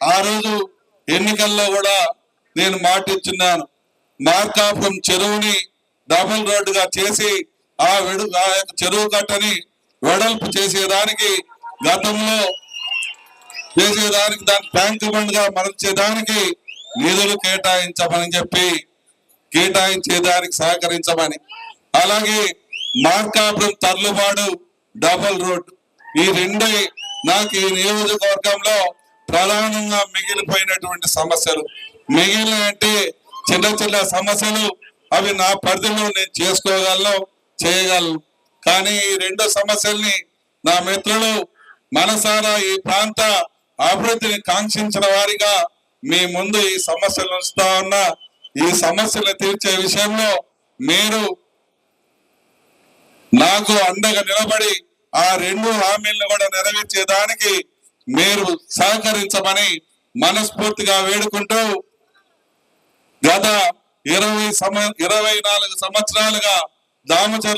ఆ రోజు ఎన్నికల్లో కూడా నేను మాట ఇచ్చున్నాను. మార్కాపురం చెరువుని డబుల్ రోడ్డుగా చేసి ఆ వెడు ఆ యొక్క చెరువు కట్టని వెడల్పు చేసేదానికి గతంలో చేసేదానికి దాని ట్యాంక్ బండ్గా మరల్చేదానికి నిధులు కేటాయించమని చెప్పి కేటాయించేదానికి సహకరించమని. అలాగే మార్కాపురం తర్లుబాడు డబల్ రోడ్ ఈ రెండే నాకు ఈ నియోజకవర్గంలో ప్రధానంగా మిగిలిపోయినటువంటి సమస్యలు. మిగిలిన అంటే చిన్న చిన్న సమస్యలు అవి నా పరిధిలో నేను చేసుకోగలను చేయగలను. కానీ ఈ రెండు సమస్యల్ని నా మిత్రులు మనసారా ఈ ప్రాంత అభివృద్ధిని కాంక్షించిన వారిగా మీ ముందు ఈ సమస్యలు ఉంచుతా ఉన్నా ఈ సమస్యలు తీర్చే విషయంలో మీరు నాకు అండగా నిలబడి ఆ రెండు హామీలను కూడా నెరవేర్చేదానికి మీరు సహకరించమని మనస్ఫూర్తిగా వేడుకుంటూ గత ఇరవై సమ ఇరవై నాలుగు సంవత్సరాలుగా దామచర్ల